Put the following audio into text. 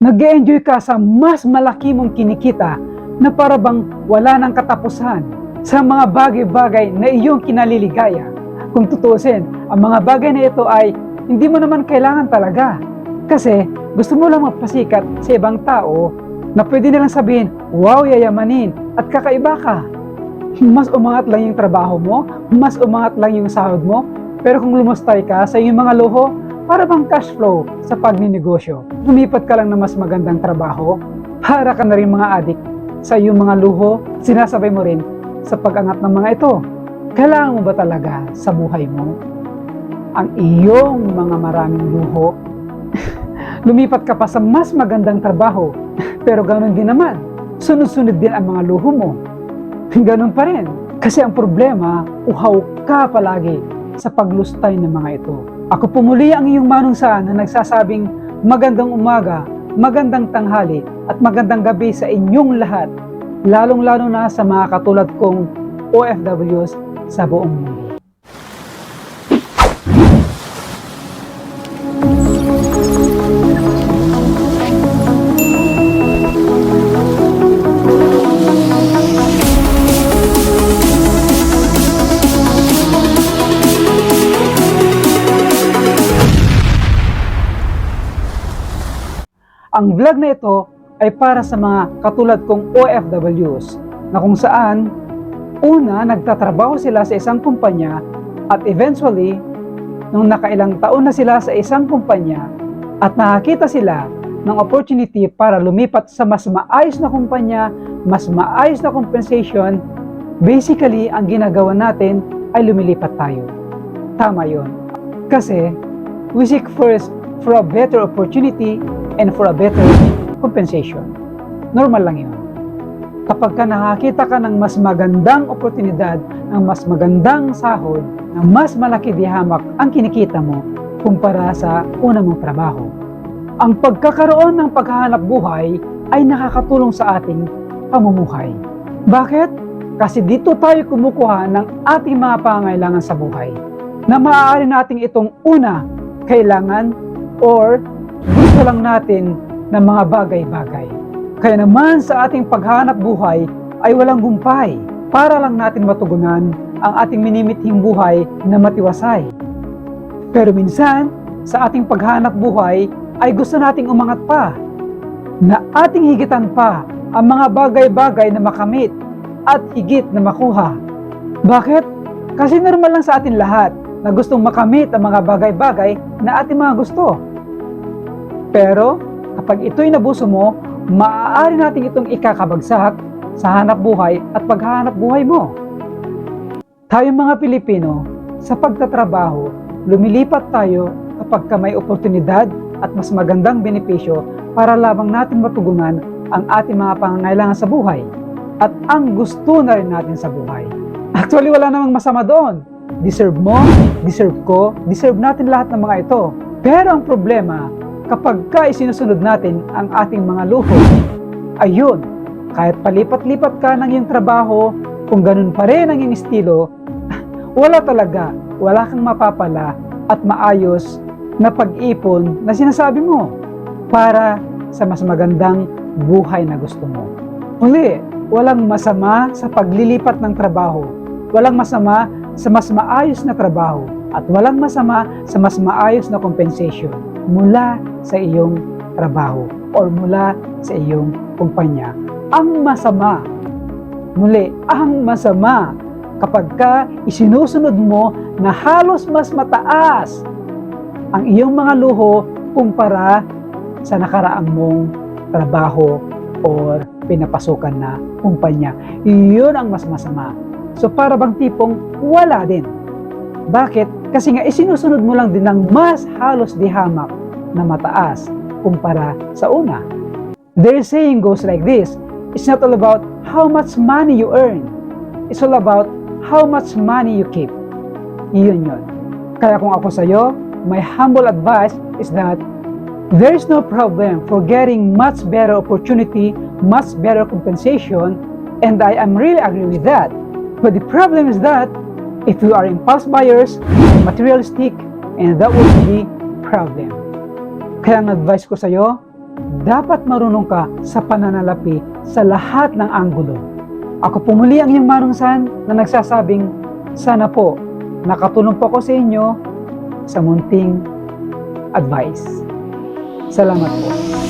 nag enjoy ka sa mas malaki mong kinikita na para bang wala ng katapusan sa mga bagay-bagay na iyong kinaliligaya. Kung tutusin, ang mga bagay na ito ay hindi mo naman kailangan talaga. Kasi gusto mo lang magpasikat sa ibang tao na pwede nilang sabihin, wow, yayamanin at kakaiba ka. Mas umangat lang yung trabaho mo, mas umangat lang yung sahod mo, pero kung lumustay ka sa iyong mga luho, para bang cash flow sa pagninegosyo. Lumipat ka lang ng mas magandang trabaho, hara ka na rin mga adik sa iyong mga luho, sinasabay mo rin sa pag-angat ng mga ito. Kailangan mo ba talaga sa buhay mo ang iyong mga maraming luho? Lumipat ka pa sa mas magandang trabaho, pero ganoon din naman. Sunod-sunod din ang mga luho mo. Ganun pa rin. Kasi ang problema, uhaw ka palagi sa paglustay ng mga ito. Ako pumuli ang iyong manungsaan na nagsasabing magandang umaga, magandang tanghali, at magandang gabi sa inyong lahat, lalong-lalo na sa mga katulad kong OFWs sa buong mundo. Ang vlog na ito ay para sa mga katulad kong OFWs na kung saan una nagtatrabaho sila sa isang kumpanya at eventually nung nakailang taon na sila sa isang kumpanya at nakakita sila ng opportunity para lumipat sa mas maayos na kumpanya, mas maayos na compensation, basically ang ginagawa natin ay lumilipat tayo. Tama yon. Kasi we seek first for a better opportunity and for a better compensation. Normal lang yun. Kapag ka nakakita ka ng mas magandang oportunidad, ng mas magandang sahod, ng mas malaki di hamak ang kinikita mo kumpara sa una mong trabaho. Ang pagkakaroon ng paghahanap buhay ay nakakatulong sa ating pamumuhay. Bakit? Kasi dito tayo kumukuha ng ating mga pangailangan sa buhay na maaari nating itong una, kailangan or gusto lang natin ng mga bagay-bagay. Kaya naman sa ating paghanap buhay ay walang gumpay para lang natin matugunan ang ating minimithing buhay na matiwasay. Pero minsan, sa ating paghanap buhay ay gusto nating umangat pa na ating higitan pa ang mga bagay-bagay na makamit at higit na makuha. Bakit? Kasi normal lang sa atin lahat na gustong makamit ang mga bagay-bagay na ating mga gusto. Pero kapag ito'y nabuso mo, maaari natin itong ikakabagsak sa hanap buhay at paghahanap buhay mo. Tayong mga Pilipino, sa pagtatrabaho, lumilipat tayo kapag ka may oportunidad at mas magandang benepisyo para lamang natin matugunan ang ating mga pangangailangan sa buhay at ang gusto na rin natin sa buhay. Actually, wala namang masama doon. Deserve mo, deserve ko, deserve natin lahat ng mga ito. Pero ang problema, kapag ka isinusunod natin ang ating mga luho, ayun, kahit palipat-lipat ka ng iyong trabaho, kung ganun pa rin ang iyong estilo, wala talaga, wala kang mapapala at maayos na pag-ipon na sinasabi mo para sa mas magandang buhay na gusto mo. Uli, walang masama sa paglilipat ng trabaho. Walang masama sa mas maayos na trabaho at walang masama sa mas maayos na compensation mula sa iyong trabaho or mula sa iyong kumpanya. Ang masama, muli, ang masama kapag ka isinusunod mo na halos mas mataas ang iyong mga luho kumpara sa nakaraang mong trabaho or pinapasukan na kumpanya. Iyon ang mas masama. So para bang tipong wala din. Bakit? Kasi nga isinusunod mo lang din ng mas halos di hamak na mataas kumpara sa una. Their saying goes like this, it's not all about how much money you earn. It's all about how much money you keep. Iyon yun. Kaya kung ako sa'yo, my humble advice is that there is no problem for getting much better opportunity, much better compensation, and I am really agree with that. But the problem is that if you are impulse buyers, materialistic, and that would be problem. Kaya ang advice ko sa'yo, dapat marunong ka sa pananalapi sa lahat ng anggulo. Ako po muli ang iyong marungsan na nagsasabing, sana po nakatulong po ako sa inyo sa munting advice. Salamat po.